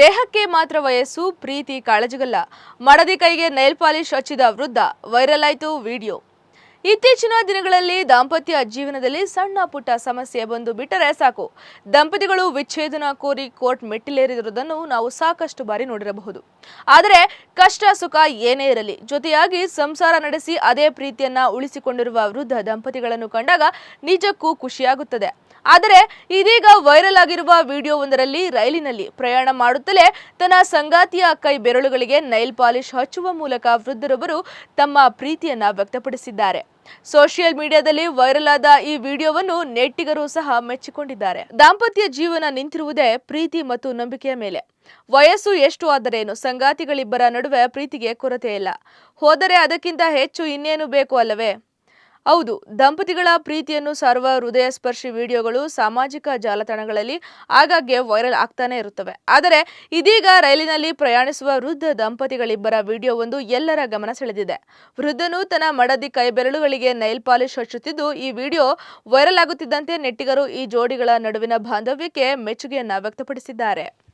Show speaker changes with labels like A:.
A: ದೇಹಕ್ಕೆ ಮಾತ್ರ ವಯಸ್ಸು, ಪ್ರೀತಿ, ಕಾಳಜಿಗಲ್ಲ. ಮಡದಿ ಕೈಗೆ ನೈಲ್ ಪಾಲಿಶ್ ಹಚ್ಚಿದ ವೃದ್ಧ ವೈರಲ್ ಆಯಿತು ವಿಡಿಯೋ ಇತ್ತೀಚಿನ ದಿನಗಳಲ್ಲಿ ದಾಂಪತ್ಯ ಜೀವನದಲ್ಲಿ ಸಣ್ಣ ಪುಟ್ಟ ಸಮಸ್ಯೆ ಬಂದು ಬಿಟ್ಟರೆ ಸಾಕು. ದಂಪತಿಗಳು ವಿಚ್ಛೇದನ ಕೋರಿ ಕೋರ್ಟ್ ಮೆಟ್ಟಿಲೇರಿರುವುದನ್ನು ನಾವು ಸಾಕಷ್ಟು ಬಾರಿ ನೋಡಿರಬಹುದು. ಆದರೆ ಕಷ್ಟ, ಸುಖ ಏನೇ ಇರಲಿ, ಜೊತೆಯಾಗಿ ಸಂಸಾರ ನಡೆಸಿ ಅದೇ ಪ್ರೀತಿಯನ್ನ ಉಳಿಸಿಕೊಂಡಿರುವ ವೃದ್ಧ ದಂಪತಿಗಳನ್ನು ಕಂಡಾಗ ನಿಜಕ್ಕೂ ಖುಷಿಯಾಗುತ್ತದೆ. ಆದರೆ ಇದೀಗ ವೈರಲ್ ಆಗಿರುವ ವಿಡಿಯೋ ಒಂದರಲ್ಲಿ ರೈಲಿನಲ್ಲಿ ಪ್ರಯಾಣ ಮಾಡುತ್ತಲೇ ತನ್ನ ಸಂಗಾತಿಯ ಕೈ ಬೆರಳುಗಳಿಗೆ ನೈಲ್ ಪಾಲಿಶ್ ಹಚ್ಚುವ ಮೂಲಕ ವೃದ್ಧರೊಬ್ಬರು ತಮ್ಮ ಪ್ರೀತಿಯನ್ನ ವ್ಯಕ್ತಪಡಿಸಿದ್ದಾರೆ. ಸೋಷಿಯಲ್ ಮೀಡಿಯಾದಲ್ಲಿ ವೈರಲ್ ಆದ ಈ ವಿಡಿಯೋವನ್ನು ನೆಟ್ಟಿಗರು ಸಹ ಮೆಚ್ಚಿಕೊಂಡಿದ್ದಾರೆ. ದಾಂಪತ್ಯ ಜೀವನ ನಿಂತಿರುವುದೇ ಪ್ರೀತಿ ಮತ್ತು ನಂಬಿಕೆಯ ಮೇಲೆ. ವಯಸ್ಸು ಎಷ್ಟು ಆದರೇನು ಸಂಗಾತಿಗಳಿಬ್ಬರ ನಡುವೆ ಪ್ರೀತಿಗೆ ಕೊರತೆ ಇಲ್ಲ ಹೋದರೆ ಅದಕ್ಕಿಂತ ಹೆಚ್ಚು ಇನ್ನೇನು ಬೇಕು ಅಲ್ಲವೇ? ಹೌದು, ದಂಪತಿಗಳ ಪ್ರೀತಿಯನ್ನು ಸಾರುವ ಹೃದಯ ಸ್ಪರ್ಶಿ ವಿಡಿಯೋಗಳು ಸಾಮಾಜಿಕ ಜಾಲತಾಣಗಳಲ್ಲಿ ಆಗಾಗ್ಗೆ ವೈರಲ್ ಆಗ್ತಾನೆ ಇರುತ್ತವೆ. ಆದರೆ ಇದೀಗ ರೈಲಿನಲ್ಲಿ ಪ್ರಯಾಣಿಸುವ ವೃದ್ಧ ದಂಪತಿಗಳಿಬ್ಬರ ವಿಡಿಯೋ ಒಂದು ಎಲ್ಲರ ಗಮನ ಸೆಳೆದಿದೆ. ವೃದ್ಧನು ತನ್ನ ಮಡದಿ ಕೈ ಬೆರಳುಗಳಿಗೆ ನೈಲ್ ಪಾಲಿಶ್ ಹಚ್ಚುತ್ತಿದ್ದು, ಈ ವಿಡಿಯೋ ವೈರಲ್ ಆಗುತ್ತಿದ್ದಂತೆ ನೆಟ್ಟಿಗರು ಈ ಜೋಡಿಗಳ ನಡುವಿನ ಬಾಂಧವ್ಯಕ್ಕೆ ಮೆಚ್ಚುಗೆಯನ್ನ ವ್ಯಕ್ತಪಡಿಸಿದ್ದಾರೆ.